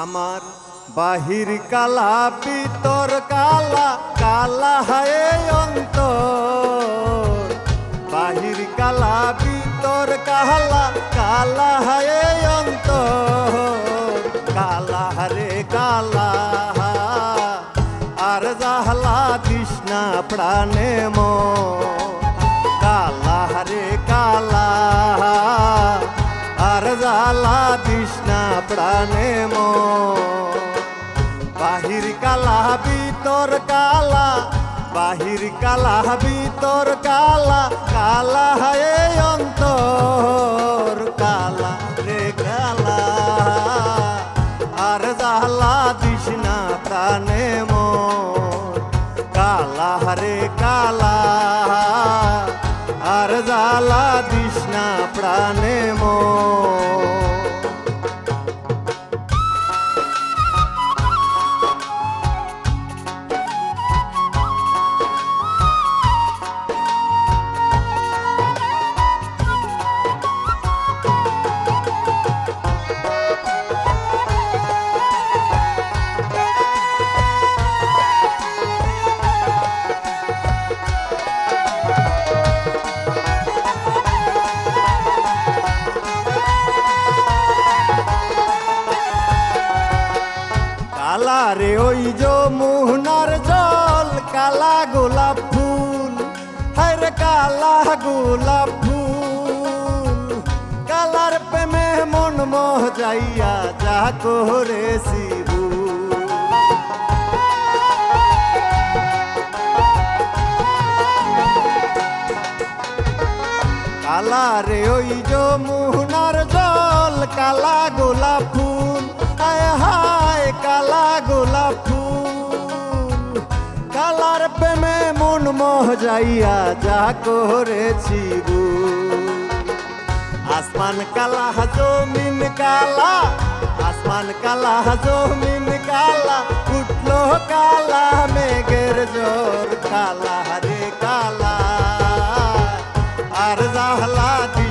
আমার বাহির কালা, পিতর কালা কালা হায় অন্তর। বাহির কালা, পিতর কালা কালা হায় অন্তর। কালা রে কালা আর জাহলা তৃষ্ণা প্রাণে মো কালা রে কালা আর জালা তৃষ্ণা প্রাণে মো বাহির কালা ভিতর কালা, বাহির কালা ভিতর কালা কালা হায় অন্তর, কালা রে কালা। আর জালা তৃষ্ণা প্রাণে মো কালা রে কালা। আর জালা তৃষ্ণা প্রাণে মো কালা গোলাপ ফুল কালার প্রেমে মন মহ যাইয়া যা করে শিবু কালা রে ওই যো মোহনার জল, কালা গোলাপ ফুল। যাইয়া যা করেছি ভুল। আসমান কালা জমিন কালা আসমান কালা জমিন কালা উঠল কালা মেঘের জোর কালা রে কালা আর জাহলা তৃষ্ণা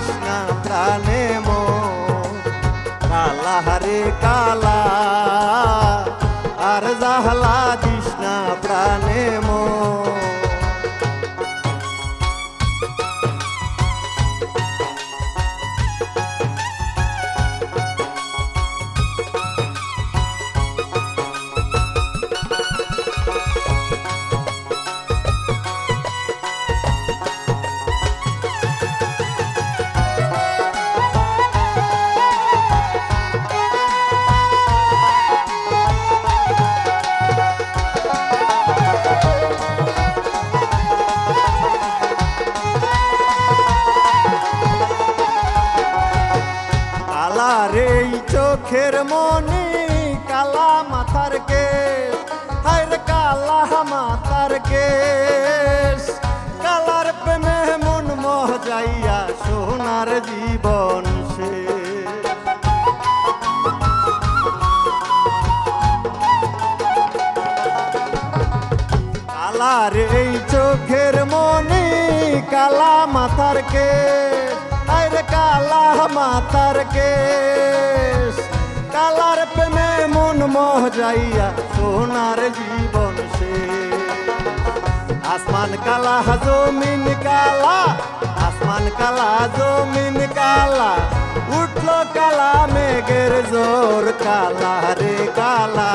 চোখের মনি কালা মাথার কেশ হায় রে কালা মাথার কেশ। কালার প্রেমে মন মহ যাইয়া সোনার জীবন সে কালা রে এই চোখের মনি কালা মাথার কেশ হায় রে কালা মাথার কেশ। কালার প্রেমে মন মহ যাইয়া সোনার জীবন সে। আসমান কালা, জমিন কালা, আসমান কালা, জমিন কালা, উঠল কালা, মেঘের জোর কালা রে কালা।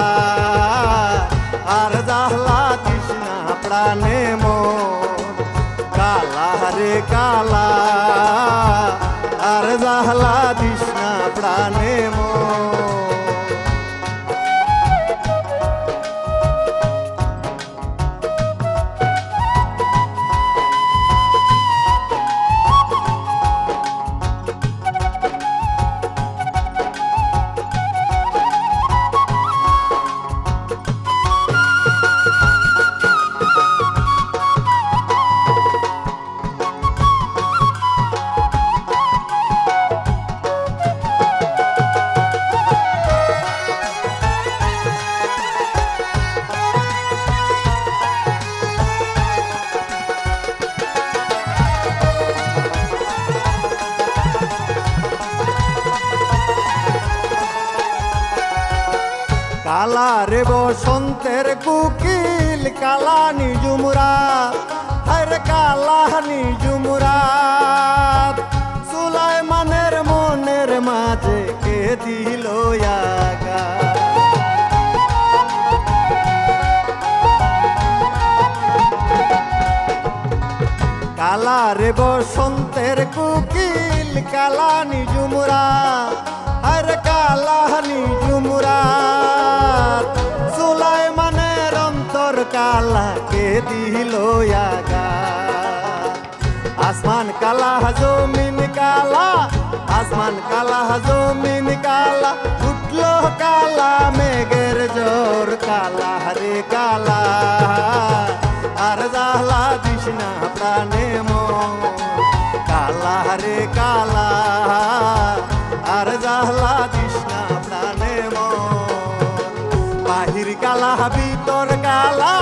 কালা রে বসন্তের কুকিল, কালা নিজুমরা হরে কালা নিজুমরা সুলাইমানের মনের মাঝে কে দিল কালা রে বসন্তের কুকিল, কালা নিজুমরা আর কালা নিজুমরা সুলাইমানের অন্তর কালা দিল আগা আসমান কালা জমিন কালা আসমান কালা জমিন কালা উঠল কালা মেঘের জোর কালা রে কালা কালা, ভিতর কালা,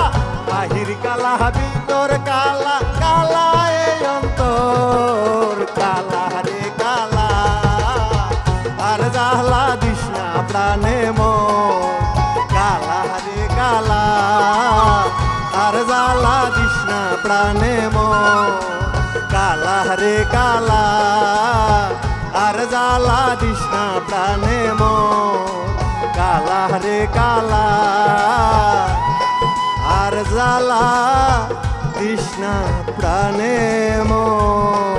বাহির কালা, ভিতর কালা কালা এই অন্তর, কালা রে কালা। আর জাহলা দিশনা প্রাণে মন, কালা রে কালা। আর জালা দিশনা প্রাণে মন, কালা রে কালা। আর জালা দিশনা প্রাণে জালা কৃষ্ণ প্রাণে মন।